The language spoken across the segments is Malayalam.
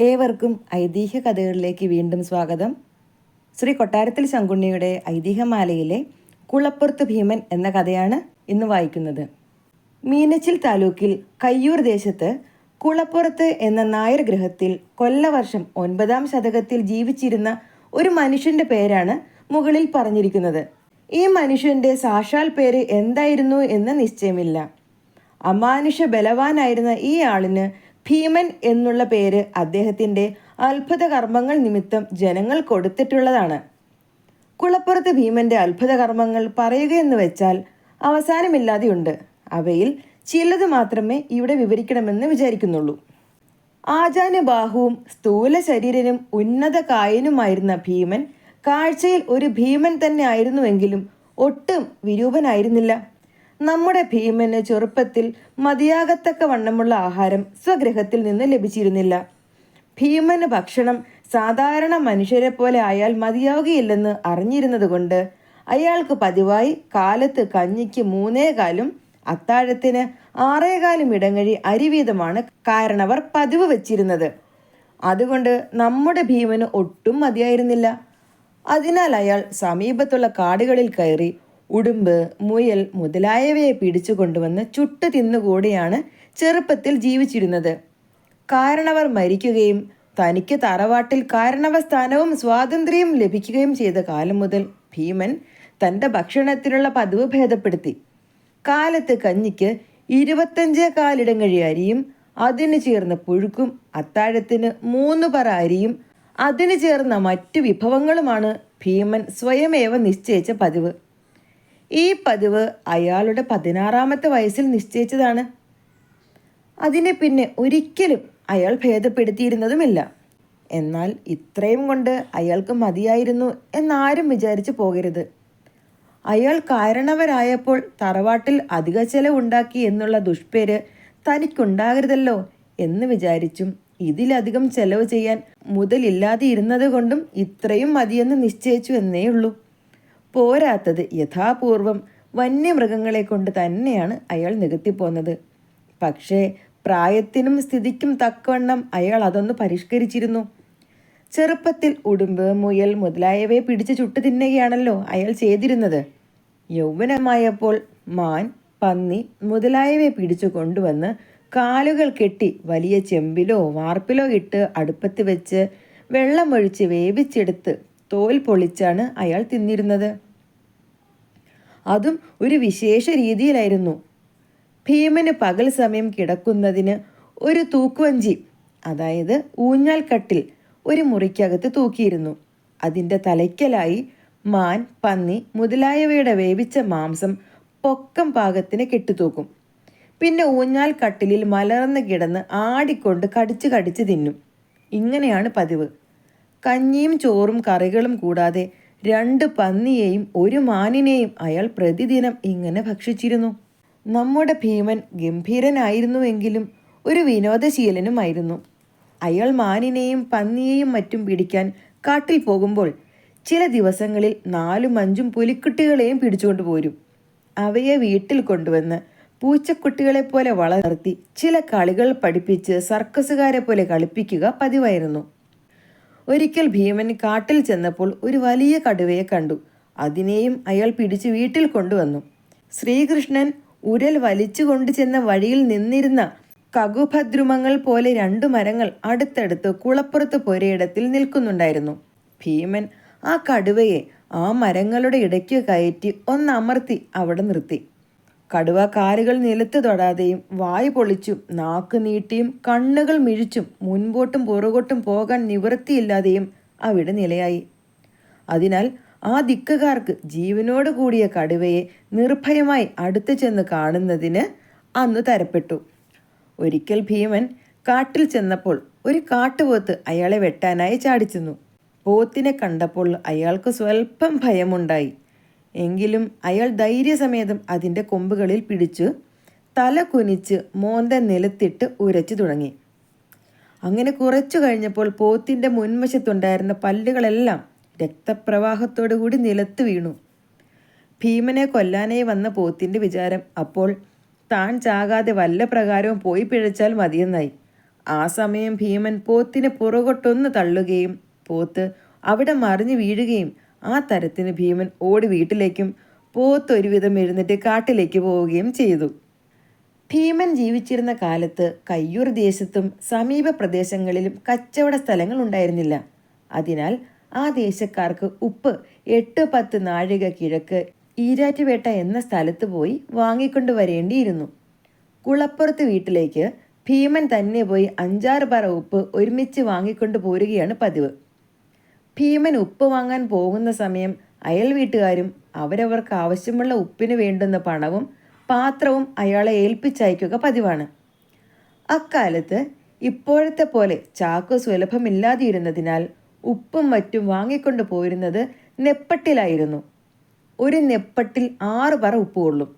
ഏവർക്കും ഐതിഹ്യ കഥകളിലേക്ക് വീണ്ടും സ്വാഗതം. ശ്രീ കൊട്ടാരത്തിൽ ശങ്കുണ്ണിയുടെ ഐതിഹ്യമാലയിലെ കുളപ്പുറത്ത് ഭീമൻ എന്ന കഥയാണ് ഇന്ന് വായിക്കുന്നത്. മീനച്ചിൽ താലൂക്കിൽ കയ്യൂർ ദേശത്ത് കുളപ്പുറത്ത് എന്ന നായർ ഗൃഹത്തിൽ കൊല്ലവർഷം ഒൻപതാം ശതകത്തിൽ ജീവിച്ചിരുന്ന ഒരു മനുഷ്യന്റെ പേരാണ് മുകളിൽ പറഞ്ഞിരിക്കുന്നത്. ഈ മനുഷ്യന്റെ സാക്ഷാൽ പേര് എന്തായിരുന്നു എന്ന് നിശ്ചയമില്ല. അമാനുഷ ബലവാനായിരുന്ന ഈ ആളിന് ഭീമൻ എന്നുള്ള പേര് അദ്ദേഹത്തിന്റെ അത്ഭുത കർമ്മങ്ങൾ നിമിത്തം ജനങ്ങൾ കൊടുത്തിട്ടുള്ളതാണ്. കുളപ്പുറത്ത് ഭീമന്റെ അത്ഭുത കർമ്മങ്ങൾ പറയുകയെന്ന് വെച്ചാൽ അവസാനമില്ലാതെയുണ്ട്. അവയിൽ ചിലത് മാത്രമേ ഇവിടെ വിവരിക്കണമെന്ന് വിചാരിക്കുന്നുള്ളൂ. ആചാനുബാഹുവും സ്ഥൂല ശരീരനും ഉന്നത കായനുമായിരുന്ന ഭീമൻ കാഴ്ചയിൽ ഒരു ഭീമൻ തന്നെ ആയിരുന്നുവെങ്കിലും ഒട്ടും വിരൂപനായിരുന്നില്ല. നമ്മുടെ ഭീമന് ചെറുപ്പത്തിൽ മതിയാകത്തക്ക വണ്ണമുള്ള ആഹാരം സ്വഗ്രഹത്തിൽ നിന്ന് ലഭിച്ചിരുന്നില്ല. ഭീമന് ഭക്ഷണം സാധാരണ മനുഷ്യരെ പോലെ ആയാൽ മതിയാവുകയില്ലെന്ന് അറിഞ്ഞിരുന്നതുകൊണ്ട് അയാൾക്ക് പതിവായി കാലത്ത് കഞ്ഞിക്ക് മൂന്നേകാലും അത്താഴത്തിന് ആറേകാലും ഇടങ്ങഴി അരിവീതമാണ് കാരണവർ പതിവ് വെച്ചിരുന്നത്. അതുകൊണ്ട് നമ്മുടെ ഭീമന് ഒട്ടും മതിയായിരുന്നില്ല. അതിനാൽ അയാൾ സമീപത്തുള്ള കാടുകളിൽ കയറി ഉടുമ്പ് മുയൽ മുതലായവയെ പിടിച്ചു കൊണ്ടുവന്ന് ചുട്ടു തിന്നുകൂടിയാണ് ചെറുപ്പത്തിൽ ജീവിച്ചിരുന്നത്. കാരണവർ മരിക്കുകയും തനിക്ക് തറവാട്ടിൽ കാരണവ സ്ഥാനവും സ്വാതന്ത്ര്യവും ലഭിക്കുകയും ചെയ്ത കാലം മുതൽ ഭീമൻ തന്റെ ഭക്ഷണത്തിനുള്ള പതിവ് ഭേദപ്പെടുത്തി. കാലത്ത് കഞ്ഞിക്ക് ഇരുപത്തഞ്ചേ കാലിടങ്ങഴി അരിയും അതിന് ചേർന്ന പുഴുക്കും അത്താഴത്തിന് മൂന്ന് പറ അരിയും അതിന് ചേർന്ന മറ്റു വിഭവങ്ങളുമാണ് ഭീമൻ സ്വയമേവ നിശ്ചയിച്ച പതിവ്. ഈ പതിവ് അയാളുടെ പതിനാറാമത്തെ വയസ്സിൽ നിശ്ചയിച്ചതാണ്. അതിനെ പിന്നെ ഒരിക്കലും അയാൾ ഭേദപ്പെടുത്തിയിരുന്നതുമില്ല. എന്നാൽ ഇത്രയും കൊണ്ട് അയാൾക്ക് മതിയായിരുന്നു എന്നാരും വിചാരിച്ചു പോകരുത്. അയാൾ കാരണവരായപ്പോൾ തറവാട്ടിൽ അധിക ചെലവുണ്ടാക്കി എന്നുള്ള ദുഷ്പേര് തനിക്കുണ്ടാകരുതല്ലോ എന്ന് വിചാരിച്ചും ഇതിലധികം ചെലവ് ചെയ്യാൻ മുതലില്ലാതെ ഇരുന്നത് കൊണ്ടും ഇത്രയും മതിയെന്ന് നിശ്ചയിച്ചു എന്നേ ഉള്ളൂ പോരാത്തത് യഥാപൂർവം വന്യമൃഗങ്ങളെ കൊണ്ട് തന്നെയാണ് അയാൾ നികത്തിപ്പോന്നത്. പക്ഷേ പ്രായത്തിനും സ്ഥിതിക്കും തക്കവണ്ണം അയാൾ അതൊന്ന് പരിഷ്കരിച്ചിരുന്നു. ചെറുപ്പത്തിൽ ഉടുമ്പ് മുയൽ മുതലായവയെ പിടിച്ച് ചുട്ടു തിന്നുകയാണല്ലോ അയാൾ ചെയ്തിരുന്നത്. യൗവനമായപ്പോൾ മാൻ പന്നി മുതലായവയെ പിടിച്ചു കൊണ്ടുവന്ന് കാലുകൾ കെട്ടി വലിയ ചെമ്പിലോ വാർപ്പിലോ ഇട്ട് അടുപ്പത്ത് വെച്ച് വെള്ളമൊഴിച്ച് വേവിച്ചെടുത്ത് തോൽ പൊളിച്ചാണ് അയാൾ തിന്നിരുന്നത്. അതും ഒരു വിശേഷ രീതിയിലായിരുന്നു. ഭീമന് പകൽ സമയം കിടക്കുന്നതിന് ഒരു തൂക്കുവഞ്ചി അതായത് ഊഞ്ഞാൽക്കട്ടിൽ ഒരു മുറിക്കകത്ത് തൂക്കിയിരുന്നു. അതിന്റെ തലയ്ക്കലായി മാൻ പന്നി മുതലായവയുടെ വേവിച്ച മാംസം പൊക്കം പാകത്തിന് കെട്ടിത്തൂക്കും. പിന്നെ ഊഞ്ഞാൽ കട്ടിലിൽ മലർന്ന് കിടന്ന് ആടിക്കൊണ്ട് കടിച്ച് കടിച്ച് തിന്നും. ഇങ്ങനെയാണ് പതിവ്. കഞ്ഞിയും ചോറും കറികളും കൂടാതെ രണ്ട് പന്നിയെയും ഒരു മാനിനെയും അയാൾ പ്രതിദിനം ഇങ്ങനെ ഭക്ഷിച്ചിരുന്നു. നമ്മുടെ ഭീമൻ ഗംഭീരനായിരുന്നുവെങ്കിലും ഒരു വിനോദശീലനുമായിരുന്നു. അയാൾ മാനിനെയും പന്നിയെയും മറ്റും പിടിക്കാൻ കാട്ടിൽ പോകുമ്പോൾ ചില ദിവസങ്ങളിൽ നാലും അഞ്ചും പുലിക്കുട്ടികളെയും പിടിച്ചുകൊണ്ട് പോരും. അവയെ വീട്ടിൽ കൊണ്ടുവന്ന് പൂച്ചക്കുട്ടികളെ പോലെ വളർത്തി ചില കളികൾ പഠിപ്പിച്ച് സർക്കസുകാരെ പോലെ കളിപ്പിക്കുക പതിവായിരുന്നു. ഒരിക്കൽ ഭീമൻ കാട്ടിൽ ചെന്നപ്പോൾ ഒരു വലിയ കടുവയെ കണ്ടു. അതിനെയും അയാൾ പിടിച്ച് വീട്ടിൽ കൊണ്ടുവന്നു. ശ്രീകൃഷ്ണൻ ഉരൽ വലിച്ചു കൊണ്ടു ചെന്ന വഴിയിൽ നിന്നിരുന്ന കകുഭദ്രുമങ്ങൾ പോലെ രണ്ടു മരങ്ങൾ അടുത്തടുത്ത് കുളപ്പുറത്ത് പൊരയിടത്തിൽ നിൽക്കുന്നുണ്ടായിരുന്നു. ഭീമൻ ആ കടുവയെ ആ മരങ്ങളുടെ ഇടയ്ക്ക് കയറ്റി ഒന്നമർത്തി അവിടെ നിർത്തി. കടുവ കാലുകൾ നിലത്ത് തൊടാതെയും വായു പൊളിച്ചും നാക്ക് നീട്ടിയും കണ്ണുകൾ മിഴിച്ചും മുൻപോട്ടും പുറകോട്ടും പോകാൻ നിവൃത്തിയില്ലാതെയും അവിടെ നിലയായി. അതിനാൽ ആ ദിക്കുകാർക്ക് ജീവനോട് കൂടിയ കടുവയെ നിർഭയമായി അടുത്തു ചെന്ന് കാണുന്നതിന് അന്ന് തരപ്പെട്ടു. ഒരിക്കൽ ഭീമൻ കാട്ടിൽ ചെന്നപ്പോൾ ഒരു കാട്ടുപോത്ത് അയാളെ വെട്ടാനായി ചാടിച്ചെന്നു. പോത്തിനെ കണ്ടപ്പോൾ അയാൾക്ക് സ്വല്പം ഭയമുണ്ടായി. എങ്കിലും അയാൾ ധൈര്യസമേതം അതിന്റെ കൊമ്പുകളിൽ പിടിച്ചു തല കുനിച്ച് മോന്ത നിലത്തിട്ട് ഉരച്ചു തുടങ്ങി. അങ്ങനെ കുറച്ചു കഴിഞ്ഞപ്പോൾ പോത്തിന്റെ മുൻവശത്തുണ്ടായിരുന്ന പല്ലുകളെല്ലാം രക്തപ്രവാഹത്തോടു കൂടി നിലത്ത് വീണു. ഭീമനെ കൊല്ലാനായി വന്ന പോത്തിന്റെ വിചാരം അപ്പോൾ താൻ ചാകാതെ വല്ല പ്രകാരവും പോയി പിഴച്ചാൽ മതിയെന്നായി. ആ സമയം ഭീമൻ പോത്തിനെ പുറകോട്ടൊന്ന് തള്ളുകയും പോത്ത് അവിടെ മറിഞ്ഞു വീഴുകയും ആ തരത്തിന് ഭീമൻ ഓടി വീട്ടിലേക്കും പോത്ത് ഒരുവിധം എഴുന്നേറ്റ് കാട്ടിലേക്ക് പോവുകയും ചെയ്തു. ഭീമൻ ജീവിച്ചിരുന്ന കാലത്ത് കയ്യൂർ ദേശത്തും സമീപ പ്രദേശങ്ങളിലും കച്ചവട സ്ഥലങ്ങൾ ഉണ്ടായിരുന്നില്ല. അതിനാൽ ആ ദേശക്കാർക്ക് ഉപ്പ് എട്ട് പത്ത് നാഴിക കിഴക്ക് ഈരാറ്റുപേട്ട എന്ന സ്ഥലത്ത് പോയി വാങ്ങിക്കൊണ്ടു വരേണ്ടിയിരുന്നു. കുളപ്പുറത്ത് വീട്ടിലേക്ക് ഭീമൻ തന്നെ പോയി അഞ്ചാറ് പറ ഉപ്പ് ഒരുമിച്ച് വാങ്ങിക്കൊണ്ടു പോരുകയാണ് പതിവ്. ഭീമൻ ഉപ്പ് വാങ്ങാൻ പോകുന്ന സമയം അയൽ വീട്ടുകാരും അവരവർക്ക് ആവശ്യമുള്ള ഉപ്പിന് വേണ്ടുന്ന പണവും പാത്രവും അയാളെ ഏൽപ്പിച്ചയക്കുക പതിവാണ്. അക്കാലത്ത് ഇപ്പോഴത്തെ പോലെ ചാക്ക് സുലഭമില്ലാതിരുന്നതിനാൽ ഉപ്പും മറ്റും വാങ്ങിക്കൊണ്ട് പോയിരുന്നത് നെപ്പട്ടിലായിരുന്നു. ഒരു നെപ്പട്ടിൽ ആറ് പറ ഉപ്പ് കൊള്ളും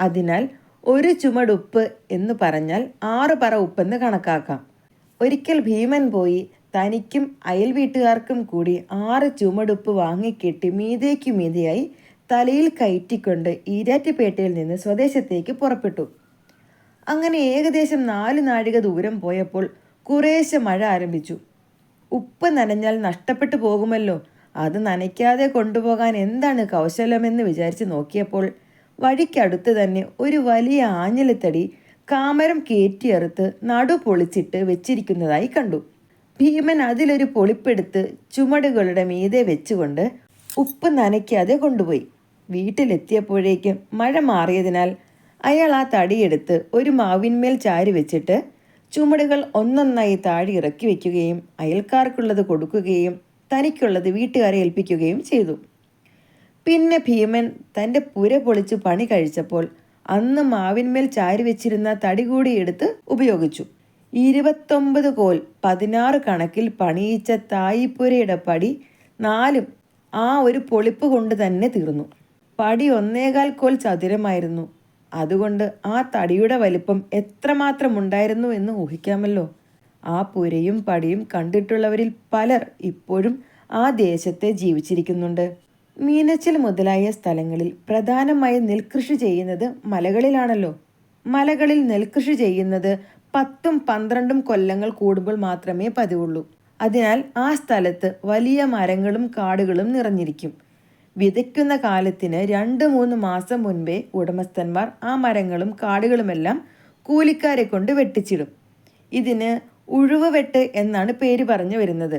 അതിനാൽ ഒരു ചുമടുപ്പ് എന്ന് പറഞ്ഞാൽ ആറ് പറ ഉപ്പെന്ന് കണക്കാക്കാം. ഒരിക്കൽ ഭീമൻ പോയി തനിക്കും അയൽ വീട്ടുകാർക്കും കൂടി ആറ് ചുമടുപ്പ് വാങ്ങിക്കെട്ടി മീതേക്കു മീതയായി തലയിൽ കയറ്റിക്കൊണ്ട് ഈരാറ്റുപേട്ടയിൽ നിന്ന് സ്വദേശത്തേക്ക് പുറപ്പെട്ടു. അങ്ങനെ ഏകദേശം നാല് നാഴിക ദൂരം പോയപ്പോൾ കുറേശ്ശെ മഴ ആരംഭിച്ചു. ഉപ്പ് നനഞ്ഞാൽ നഷ്ടപ്പെട്ടു പോകുമല്ലോ. അത് നനയ്ക്കാതെ കൊണ്ടുപോകാൻ എന്താണ് കൗശലമെന്ന് വിചാരിച്ച് നോക്കിയപ്പോൾ വഴിക്കടുത്ത് തന്നെ ഒരു വലിയ ആഞ്ഞിലത്തടി കാമരം കയറ്റിയറുത്ത് നടു പൊളിച്ചിട്ട് വെച്ചിരിക്കുന്നതായി കണ്ടു. ഭീമൻ അതിലൊരു പൊളിപ്പെടുത്ത് ചുമടുകളുടെ മീതെ വെച്ചുകൊണ്ട് ഉപ്പ് നനയ്ക്കാതെ കൊണ്ടുപോയി. വീട്ടിലെത്തിയപ്പോഴേക്കും മഴ മാറിയതിനാൽ അയാൾ ആ തടിയെടുത്ത് ഒരു മാവിന്മേൽ ചാരി വെച്ചിട്ട് ചുമടുകൾ ഒന്നൊന്നായി താഴെ ഇറക്കി വയ്ക്കുകയും അയൽക്കാർക്കുള്ളത് കൊടുക്കുകയും തനിക്കുള്ളത് വീട്ടുകാരെ ഏൽപ്പിക്കുകയും ചെയ്തു. പിന്നെ ഭീമൻ തന്റെ പുര പൊളിച്ച് പണി കഴിച്ചപ്പോൾ അന്ന് മാവിന്മേൽ ചാരി വെച്ചിരുന്ന തടി കൂടി എടുത്ത് ഉപയോഗിച്ചു. ഇരുപത്തൊമ്പത് കോൽ പതിനാറ് കണക്കിൽ പണിയിച്ച തായിപ്പുരയുടെ പടി നാലും ആ ഒരു പൊളിപ്പ് കൊണ്ട് തന്നെ തീർന്നു. പടി ഒന്നേകാൽ കോൽ ചതുരമായിരുന്നു. അതുകൊണ്ട് ആ തടിയുടെ വലിപ്പം എത്രമാത്രം ഉണ്ടായിരുന്നു എന്ന് ഊഹിക്കാമല്ലോ. ആ പുരയും പടിയും കണ്ടിട്ടുള്ളവരിൽ പലർ ഇപ്പോഴും ആ ദേശത്തെ ജീവിച്ചിരിക്കുന്നുണ്ട്. മീനച്ചിൽ മുതലായ സ്ഥലങ്ങളിൽ പ്രധാനമായും നെൽകൃഷി ചെയ്യുന്നത് മലകളിലാണല്ലോ. മലകളിൽ നെൽകൃഷി ചെയ്യുന്നത് പത്തും പന്ത്രണ്ടും കൊല്ലങ്ങൾ കൂടുമ്പോൾ മാത്രമേ പതിവുള്ളൂ. അതിനാൽ ആ സ്ഥലത്ത് വലിയ മരങ്ങളും കാടുകളും നിറഞ്ഞിരിക്കും. വിതയ്ക്കുന്ന കാലത്തിന് രണ്ട് മൂന്ന് മാസം മുൻപേ ഉടമസ്ഥന്മാർ ആ മരങ്ങളും കാടുകളുമെല്ലാം കൂലിക്കാരെ കൊണ്ട് വെട്ടിച്ചിടും. ഇതിന് ഉഴുവ് വെട്ട് എന്നാണ് പേര് പറഞ്ഞു വരുന്നത്.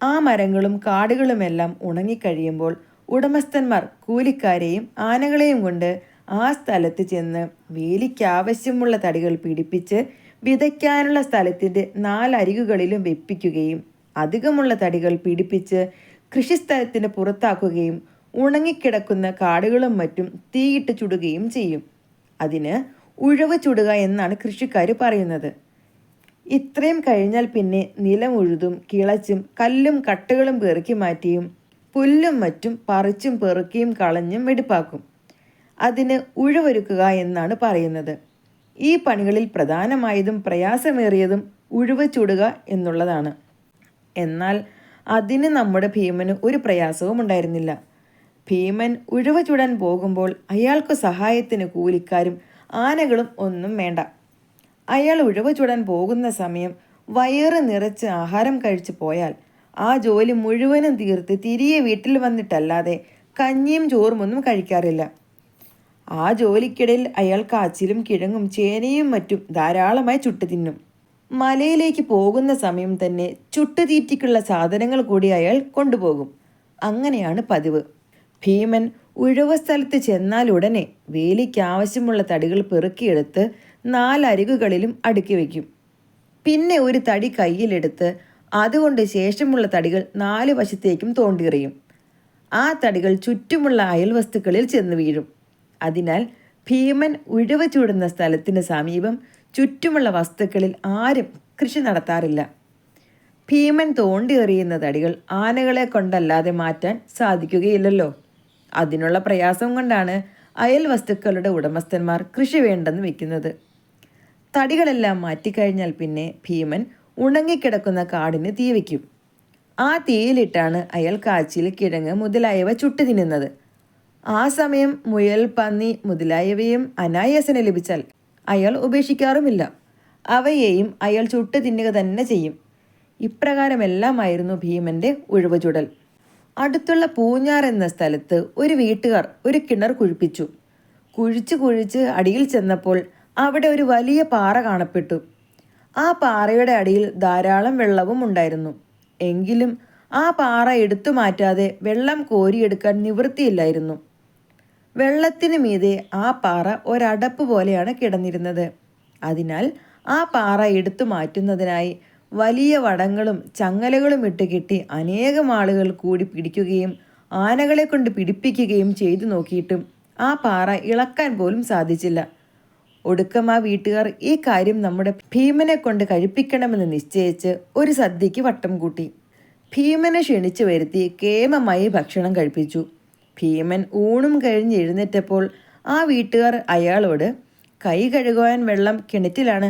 ആ മരങ്ങളും കാടുകളുമെല്ലാം ഉണങ്ങിക്കഴിയുമ്പോൾ ഉടമസ്ഥന്മാർ കൂലിക്കാരെയും ആനകളെയും കൊണ്ട് ആ സ്ഥലത്ത് ചെന്ന് വേലിക്കാവശ്യമുള്ള തടികൾ പിടിപ്പിച്ച് വിതയ്ക്കാനുള്ള സ്ഥലത്തിന്റെ നാലരികുകളിലും വെപ്പിക്കുകയും അധികമുള്ള തടികൾ പിടിപ്പിച്ച് കൃഷിസ്ഥലത്തിന് പുറത്താക്കുകയും ഉണങ്ങിക്കിടക്കുന്ന കാടുകളും മറ്റും തീയിട്ട് ചുടുകയും ചെയ്യും. അതിന് ഉഴവ് ചുടുക എന്നാണ് കൃഷിക്കാർ പറയുന്നത്. ഇത്രയും കഴിഞ്ഞാൽ പിന്നെ നിലം ഉഴുതും കിളച്ചും കല്ലും കട്ടകളും പെറുക്കി മാറ്റിയും പുല്ലും മറ്റും പറിച്ചും പെറുക്കിയും കളഞ്ഞും വെടിപ്പാക്കും അതിന് ഉഴവൊരുക്കുക എന്നാണ് പറയുന്നത്. ഈ പണികളിൽ പ്രധാനമായതും പ്രയാസമേറിയതും ഉഴുവ് ചുടുക എന്നുള്ളതാണ്. എന്നാൽ അതിന് നമ്മുടെ ഭീമന് ഒരു പ്രയാസവും ഉണ്ടായിരുന്നില്ല. ഭീമൻ ഉഴുവ പോകുമ്പോൾ അയാൾക്ക് സഹായത്തിന് കൂലിക്കാരും ആനകളും ഒന്നും വേണ്ട. അയാൾ ഉഴവ് പോകുന്ന സമയം വയറ് നിറച്ച് ആഹാരം കഴിച്ചു പോയാൽ ആ ജോലി മുഴുവനും തീർത്ത് തിരികെ വീട്ടിൽ വന്നിട്ടല്ലാതെ കഞ്ഞിയും ചോറുമൊന്നും കഴിക്കാറില്ല. ആ ജോലിക്കിടയിൽ അയാൾ കാച്ചിലും കിഴങ്ങും ചേനയും മറ്റും ധാരാളമായി ചുട്ടു തിന്നും. മലയിലേക്ക് പോകുന്ന സമയം തന്നെ ചുട്ടുതീറ്റിക്കുള്ള സാധനങ്ങൾ കൂടി അയാൾ കൊണ്ടുപോകും. അങ്ങനെയാണ് പതിവ്. ഭീമൻ ഉഴവ സ്ഥലത്ത് ചെന്നാൽ ഉടനെ വേലിക്ക് ആവശ്യമുള്ള തടികൾ പെറുക്കിയെടുത്ത് നാലരികുകളിലും അടുക്കി വയ്ക്കും. പിന്നെ ഒരു തടി കയ്യിലെടുത്ത് അതുകൊണ്ട് ശേഷമുള്ള തടികൾ നാല് വശത്തേക്കും തോണ്ടിയെറിയും. ആ തടികൾ ചുറ്റുമുള്ള അയൽവസ്തുക്കളിൽ ചെന്ന് വീഴും. അതിനാൽ ഭീമൻ ഉഴവ് ചൂടുന്ന സ്ഥലത്തിന് സമീപം ചുറ്റുമുള്ള വസ്തുക്കളിൽ ആരും കൃഷി നടത്താറില്ല. ഭീമൻ തോണ്ടിയെറിയുന്ന തടികൾ ആനകളെ കൊണ്ടല്ലാതെ മാറ്റാൻ സാധിക്കുകയില്ലല്ലോ. അതിനുള്ള പ്രയാസം കൊണ്ടാണ് അയൽ വസ്തുക്കളുടെ ഉടമസ്ഥന്മാർ കൃഷി വേണ്ടെന്ന് വെക്കുന്നത്. തടികളെല്ലാം മാറ്റിക്കഴിഞ്ഞാൽ പിന്നെ ഭീമൻ ഉണങ്ങിക്കിടക്കുന്ന കാടിന് തീ വയ്ക്കും. ആ തീയിലിട്ടാണ് അയാൾ കാച്ചിൽ കിഴങ്ങ് മുതലായവ ചുട്ടു തിന്നുന്നത്. ആ സമയം മുയൽ പന്നി മുതലായവയും അനായാസന ലഭിച്ചാൽ അയാൾ ഉപേക്ഷിക്കാറുമില്ല. അവയെയും അയാൾ ചുട്ടു തിന്നുക തന്നെ ചെയ്യും. ഇപ്രകാരമെല്ലാമായിരുന്നു ഭീമന്റെ ഉഴവുചുടൽ. അടുത്തുള്ള പൂഞ്ഞാർ എന്ന സ്ഥലത്ത് ഒരു വീട്ടുകാർ ഒരു കിണർ കുഴിപ്പിച്ചു. കുഴിച്ച് കുഴിച്ച് അടിയിൽ ചെന്നപ്പോൾ അവിടെ ഒരു വലിയ പാറ കാണപ്പെട്ടു. ആ പാറയുടെ അടിയിൽ ധാരാളം വെള്ളവും ഉണ്ടായിരുന്നു. എങ്കിലും ആ പാറ എടുത്തു മാറ്റാതെ വെള്ളം കോരിയെടുക്കാൻ നിവൃത്തിയില്ലായിരുന്നു. വെള്ളത്തിന് മീതെ ആ പാറ ഒരടപ്പ് പോലെയാണ് കിടന്നിരുന്നത്. അതിനാൽ ആ പാറ എടുത്തു മാറ്റുന്നതിനായി വലിയ വടങ്ങളും ചങ്ങലകളും ഇട്ട് കെട്ടി അനേകം ആളുകൾ കൂടി പിടിക്കുകയും ആനകളെ കൊണ്ട് പിടിപ്പിക്കുകയും ചെയ്തു നോക്കിയിട്ടും ആ പാറ ഇളക്കാൻ പോലും സാധിച്ചില്ല. ഒടുക്കം ആ വീട്ടുകാർ ഈ കാര്യം നമ്മുടെ ഭീമനെ കൊണ്ട് കഴിപ്പിക്കണമെന്ന് നിശ്ചയിച്ച് ഒരു സദ്യക്ക് വട്ടം കൂട്ടി. ഭീമനെ ക്ഷണിച്ചു വരുത്തി കേമമായി ഭക്ഷണം കഴിപ്പിച്ചു. ഭീമൻ ഊണും കഴിഞ്ഞ് എഴുന്നേറ്റപ്പോൾ ആ വീട്ടുകാർ അയാളോട് കൈ കഴുകുവാൻ വെള്ളം കിണറ്റിലാണ്.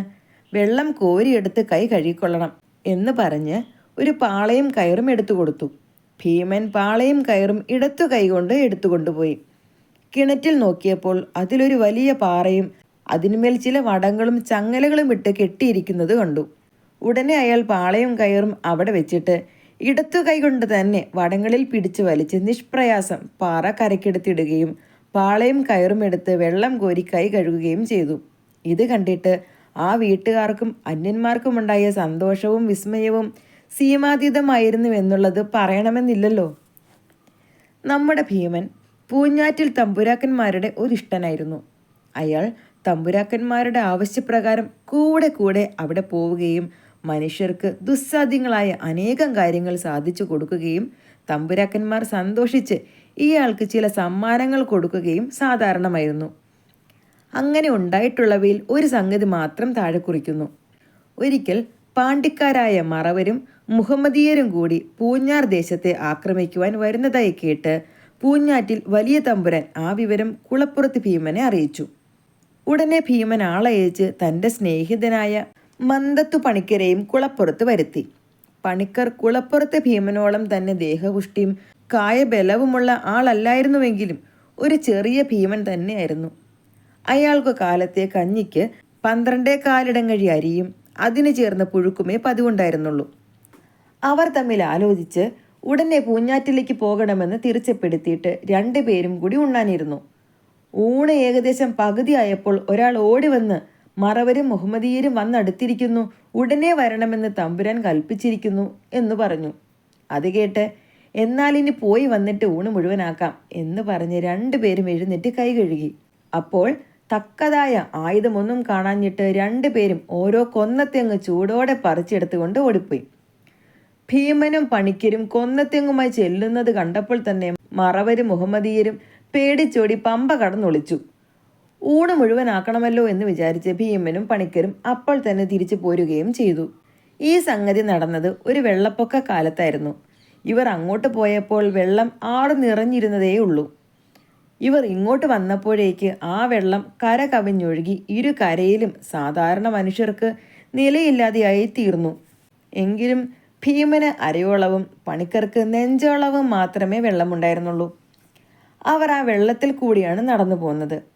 വെള്ളം കോരിയെടുത്ത് കൈ കഴുകിക്കൊള്ളണം എന്ന് പറഞ്ഞ് ഒരു പാളയും കയറും എടുത്തു കൊടുത്തു. ഭീമൻ പാളയും കയറും ഇടത്തു കൈകൊണ്ട് എടുത്തു കൊണ്ടുപോയി. കിണറ്റിൽ നോക്കിയപ്പോൾ അതിലൊരു വലിയ പാറയും അതിന്മേൽ ചില വടങ്ങളും ചങ്ങലകളും ഇട്ട് കെട്ടിയിരിക്കുന്നത് കണ്ടു. ഉടനെ അയാൾ പാളയും കയറും അവിടെ വെച്ചിട്ട് ഇടത്തു കൈകൊണ്ട് തന്നെ വടങ്ങളിൽ പിടിച്ചു വലിച്ച് നിഷ്പ്രയാസം പാറ കരക്കെടുത്തിടുകയും പാളയും കയറും എടുത്ത് വെള്ളം കോരി കൈ കഴുകുകയും ചെയ്തു. ഇത് കണ്ടിട്ട് ആ വീട്ടുകാർക്കും അന്യന്മാർക്കുമുണ്ടായ സന്തോഷവും വിസ്മയവും സീമാതീതമായിരുന്നു എന്നുള്ളത് പറയണമെന്നില്ലല്ലോ. നമ്മുടെ ഭീമൻ പൂഞ്ഞാറ്റിൽ തമ്പുരാക്കന്മാരുടെ ഒരിഷ്ടനായിരുന്നു. അയാൾ തമ്പുരാക്കന്മാരുടെ ആവശ്യപ്രകാരം കൂടെ കൂടെ അവിടെ പോവുകയും മനുഷ്യർക്ക് ദുസ്സാധ്യങ്ങളായ അനേകം കാര്യങ്ങൾ സാധിച്ചു കൊടുക്കുകയും തമ്പുരാക്കന്മാർ സന്തോഷിച്ച് ഇയാൾക്ക് ചില സമ്മാനങ്ങൾ കൊടുക്കുകയും സാധാരണമായിരുന്നു. അങ്ങനെ ഉണ്ടായിട്ടുള്ളവയിൽ ഒരു സംഗതി മാത്രം താഴെ കുറിക്കുന്നു. ഒരിക്കൽ പാണ്ഡിക്കാരായ മറവരും മുഹമ്മദീയരും കൂടി പൂഞ്ഞാർ ദേശത്തെ ആക്രമിക്കുവാൻ വരുന്നതായി കേട്ട് പൂഞ്ഞാറ്റിൽ വലിയ തമ്പുരാൻ ആ വിവരം കുളപ്പുറത്ത് ഭീമനെ അറിയിച്ചു. ഉടനെ ഭീമൻ ആളയച്ച് തന്റെ സ്നേഹിതനായ മന്ദത്തു പണിക്കരെയും കുളപ്പുറത്ത് വരുത്തി. പണിക്കർ കുളപ്പുറത്തെ ഭീമനോളം തന്നെ ദേഹപുഷ്ടിയും കായബലവുമുള്ള ആളല്ലായിരുന്നുവെങ്കിലും ഒരു ചെറിയ ഭീമൻ തന്നെയായിരുന്നു. അയാൾക്ക് കാലത്തെ കഞ്ഞിക്ക് പന്ത്രണ്ടേ കാലിടങ്ങഴി അരിയും അതിന് ചേർന്ന പുഴുക്കുമേ പതിവുണ്ടായിരുന്നുള്ളൂ. അവർ തമ്മിൽ ആലോചിച്ച് ഉടനെ പൂഞ്ഞാറ്റിലേക്ക് പോകണമെന്ന് തിരിച്ചപ്പെടുത്തിയിട്ട് രണ്ടുപേരും കൂടി ഉണ്ണാനിരുന്നു. ഊണ് ഏകദേശം പകുതിയായപ്പോൾ ഒരാൾ ഓടി വന്ന് മറവരും മുഹമ്മദീയരും വന്നടുത്തിരിക്കുന്നു. ഉടനെ വരണമെന്ന് തമ്പുരാൻ കൽപ്പിച്ചിരിക്കുന്നു എന്ന് പറഞ്ഞു. അത് കേട്ട് എന്നാൽ ഇനി പോയി വന്നിട്ട് ഊണ് മുഴുവനാക്കാം എന്ന് പറഞ്ഞ് രണ്ടുപേരും എഴുന്നേറ്റ് കൈ കഴുകി. അപ്പോൾ തക്കതായ ആയുധമൊന്നും കാണാഞ്ഞിട്ട് രണ്ടുപേരും ഓരോ കൊന്നത്തെങ്ങ് ചൂടോടെ പറിച്ചെടുത്തുകൊണ്ട് ഓടിപ്പോയി. ഭീമനും പണിക്കരും കൊന്നത്തെങ്ങുമായി ചെല്ലുന്നത് കണ്ടപ്പോൾ തന്നെ മറവരും മുഹമ്മദീയരും പേടിച്ചോടി പമ്പ കടന്നൊളിച്ചു. ഊണ് മുഴുവനാക്കണമല്ലോ എന്ന് വിചാരിച്ച് ഭീമനും പണിക്കരും അപ്പോൾ തന്നെ തിരിച്ചു പോരുകയും ചെയ്തു. ഈ സംഗതി നടന്നത് ഒരു വെള്ളപ്പൊക്ക കാലത്തായിരുന്നു. ഇവർ അങ്ങോട്ട് പോയപ്പോൾ വെള്ളം ആറ് നിറഞ്ഞിരുന്നതേ ഉള്ളൂ. ഇവർ ഇങ്ങോട്ട് വന്നപ്പോഴേക്ക് ആ വെള്ളം കര കവിഞ്ഞൊഴുകി ഇരു കരയിലും സാധാരണ മനുഷ്യർക്ക് നിലയില്ലാതെയായി തീർന്നു. എങ്കിലും ഭീമന് അരയോളവും പണിക്കർക്ക് നെഞ്ചോളവും മാത്രമേ വെള്ളമുണ്ടായിരുന്നുള്ളൂ. അവർ ആ വെള്ളത്തിൽ കൂടിയാണ് നടന്നു പോകുന്നത്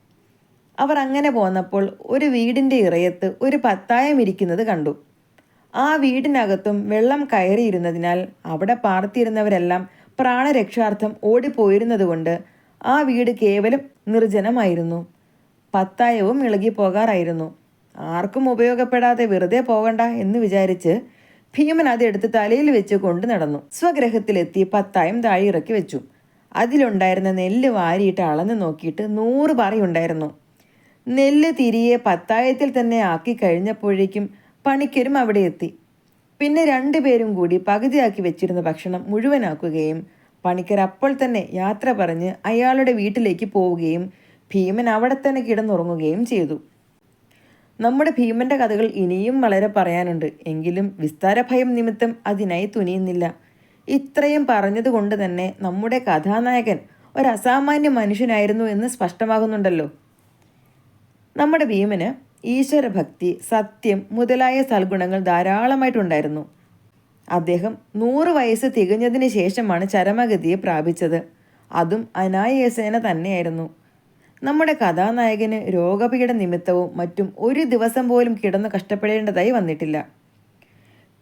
അവർ അങ്ങനെ പോന്നപ്പോൾ ഒരു വീടിന്റെ ഇറയത്ത് ഒരു പത്തായം ഇരിക്കുന്നത് കണ്ടു. ആ വീടിനകത്തും വെള്ളം കയറിയിരുന്നതിനാൽ അവിടെ പാർത്തിരുന്നവരെല്ലാം പ്രാണരക്ഷാർത്ഥം ഓടിപ്പോയിരുന്നതുകൊണ്ട് ആ വീട് കേവലം നിർജനമായിരുന്നു. പത്തായവും ഇളകിപ്പോകാറായിരുന്നു ആർക്കും ഉപയോഗപ്പെടാതെ വെറുതെ പോകണ്ട എന്ന് വിചാരിച്ച് ഭീമൻ അതെടുത്ത് തലയിൽ വെച്ച് കൊണ്ട് നടന്നു. സ്വഗ്രഹത്തിലെത്തി പത്തായം താഴെ ഇറക്കി വെച്ചു. അതിലുണ്ടായിരുന്ന നെല്ല് വാരിയിട്ട് അളന്ന് നോക്കിയിട്ട് നൂറ് പറയുണ്ടായിരുന്നു. നെല്ല് തിരിയെ പത്തായത്തിൽ തന്നെ ആക്കി കഴിഞ്ഞപ്പോഴേക്കും പണിക്കരും അവിടെ എത്തി. പിന്നെ രണ്ടുപേരും കൂടി പകുതിയാക്കി വെച്ചിരുന്ന ഭക്ഷണം മുഴുവനാക്കുകയും പണിക്കർ അപ്പോൾ തന്നെ യാത്ര പറഞ്ഞ് അയാളുടെ വീട്ടിലേക്ക് പോവുകയും ഭീമൻ അവിടെ തന്നെ കിടന്നുറങ്ങുകയും ചെയ്തു. നമ്മുടെ ഭീമന്റെ കഥകൾ ഇനിയും വളരെ പറയാനുണ്ട്. എങ്കിലും വിസ്താര ഭയം നിമിത്തം അതിനായി തുനിയുന്നില്ല. ഇത്രയും പറഞ്ഞതുകൊണ്ട് തന്നെ നമ്മുടെ കഥാനായകൻ ഒരു അസാമാന്യ മനുഷ്യനായിരുന്നു എന്ന് സ്പഷ്ടമാകുന്നുണ്ടല്ലോ. നമ്മുടെ ഭീമന് ഈശ്വരഭക്തി സത്യം മുതലായ സൽഗുണങ്ങൾ ധാരാളമായിട്ടുണ്ടായിരുന്നു. അദ്ദേഹം നൂറ് വയസ്സ് തികഞ്ഞതിന് ശേഷമാണ് ചരമഗതിയെ പ്രാപിച്ചത്. അതും അനായാസേന തന്നെയായിരുന്നു. നമ്മുടെ കഥാനായകന് രോഗപീഠ നിമിത്തവും മറ്റും ഒരു ദിവസം പോലും കിടന്ന് കഷ്ടപ്പെടേണ്ടതായി വന്നിട്ടില്ല.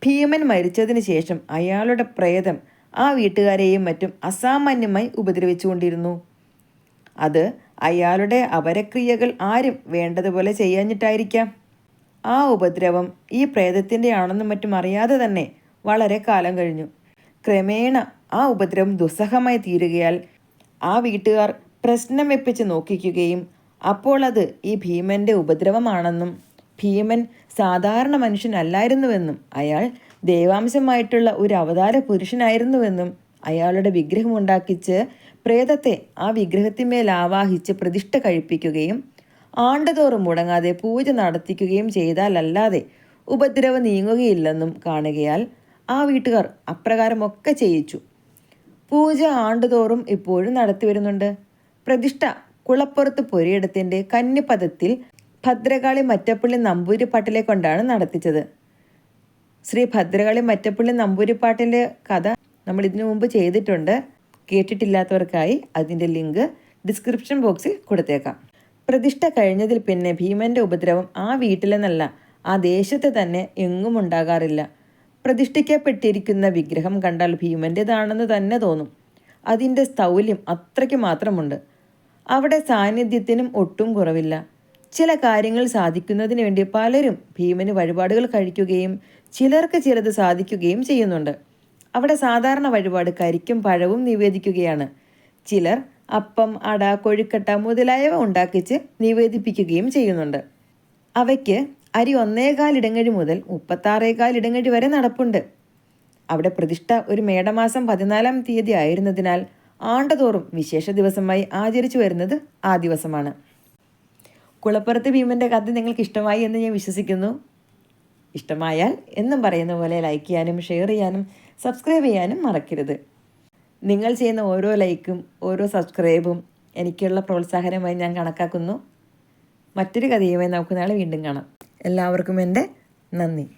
ഭീമൻ മരിച്ചതിന് ശേഷം അയാളുടെ പ്രേതം ആ വീട്ടുകാരെയും മറ്റും അസാമാന്യമായി ഉപദ്രവിച്ചുകൊണ്ടിരുന്നു. അത് അയാളുടെ അപരക്രിയകൾ ആരും വേണ്ടതുപോലെ ചെയ്യാഞ്ഞിട്ടായിരിക്കാം. ആ ഉപദ്രവം ഈ പ്രേതത്തിന്റെ ആണെന്നും മറ്റും അറിയാതെ തന്നെ വളരെ കാലം കഴിഞ്ഞു. ക്രമേണ ആ ഉപദ്രവം ദുസ്സഹമായി തീരുകയാൽ ആ വീട്ടുകാർ പ്രശ്നം വെപ്പിച്ച് നോക്കിക്കുകയും അപ്പോൾ അത് ഈ ഭീമന്റെ ഉപദ്രവമാണെന്നും ഭീമൻ സാധാരണ മനുഷ്യനല്ലായിരുന്നുവെന്നും അയാൾ ദേവാംശമായിട്ടുള്ള ഒരു അവതാര പുരുഷനായിരുന്നുവെന്നും അയാളുടെ വിഗ്രഹം ഉണ്ടാക്കിച്ച് പ്രേതത്തെ ആ വിഗ്രഹത്തിന്മേൽ ആവാഹിച്ച് പ്രതിഷ്ഠ കഴിപ്പിക്കുകയും ആണ്ടതോറും മുടങ്ങാതെ പൂജ നടത്തിക്കുകയും ചെയ്താലല്ലാതെ ഉപദ്രവ നീങ്ങുകയില്ലെന്നും കാണുകയാൽ ആ വീട്ടുകാർ അപ്രകാരമൊക്കെ ചെയ്യിച്ചു. പൂജ ആണ്ടുതോറും ഇപ്പോഴും നടത്തി വരുന്നുണ്ട്. പ്രതിഷ്ഠ കുളപ്പുറത്ത് പൊരിയിടത്തിന്റെ കന്നിപ്പദത്തിൽ ഭദ്രകാളി മറ്റപ്പള്ളി നമ്പൂരിപ്പാട്ടിലെ കൊണ്ടാണ് നടത്തിച്ചത്. ശ്രീ ഭദ്രകാളി മറ്റപ്പള്ളി നമ്പൂരിപ്പാട്ടിന്റെ കഥ നമ്മൾ ഇതിനു മുമ്പ് ചെയ്തിട്ടുണ്ട്. കേട്ടിട്ടില്ലാത്തവർക്കായി അതിന്റെ ലിങ്ക് ഡിസ്ക്രിപ്ഷൻ ബോക്സിൽ കൊടുത്തേക്കാം. പ്രതിഷ്ഠ കഴിഞ്ഞതിൽ പിന്നെ ഭീമന്റെ ഉപദ്രവം ആ വീട്ടിലെന്നല്ല ആ ദേശത്ത് തന്നെ എങ്ങും ഉണ്ടാകാറില്ല. പ്രതിഷ്ഠിക്കപ്പെട്ടിരിക്കുന്ന വിഗ്രഹം കണ്ടാൽ ഭീമന്റെതാണെന്ന് തന്നെ തോന്നും. അതിന്റെ സ്ഥൗല്യം അത്രയ്ക്ക് മാത്രമുണ്ട്. അവിടെ സാന്നിധ്യത്തിനും ഒട്ടും കുറവില്ല. ചില കാര്യങ്ങൾ സാധിക്കുന്നതിന് വേണ്ടി പലരും ഭീമന് വഴിപാടുകൾ കഴിക്കുകയും ചിലർക്ക് ചിലത് സാധിക്കുകയും ചെയ്യുന്നുണ്ട്. അവിടെ സാധാരണ വഴിപാട് കരിക്കും പഴവും നിവേദിക്കുകയാണ്. ചിലർ അപ്പം അട കൊഴുക്കട്ട മുതലായവ ഉണ്ടാക്കിച്ച് നിവേദിപ്പിക്കുകയും ചെയ്യുന്നുണ്ട്. അവയ്ക്ക് അരി ഒന്നേകാൽ ഇടങ്ങഴി മുതൽ മുപ്പത്താറേകാൽ ഇടങ്ങഴി വരെ നടപ്പുണ്ട്. അവിടെ പ്രതിഷ്ഠ ഒരു മേടമാസം പതിനാലാം തീയതി ആയിരുന്നതിനാൽ ആണ്ടതോറും വിശേഷ ദിവസമായി ആചരിച്ചു വരുന്നത് ആ ദിവസമാണ്. കുളപ്പുറത്ത് ഭീമന്റെ കഥ നിങ്ങൾക്ക് ഇഷ്ടമായി എന്ന് ഞാൻ വിശ്വസിക്കുന്നു. ഇഷ്ടമായാൽ എന്നും പറയുന്ന പോലെ ലൈക്ക് ചെയ്യാനും ഷെയർ ചെയ്യാനും സബ്സ്ക്രൈബ് ചെയ്യാനും മറക്കരുത്. നിങ്ങൾ ചെയ്യുന്ന ഓരോ ലൈക്കും ഓരോ സബ്സ്ക്രൈബും എനിക്കുള്ള പ്രോത്സാഹനമായി ഞാൻ കണക്കാക്കുന്നു. മറ്റൊരു കഥയുമായി നമുക്ക് നാളെ വീണ്ടും കാണാം. എല്ലാവർക്കും എന്റെ നന്ദി.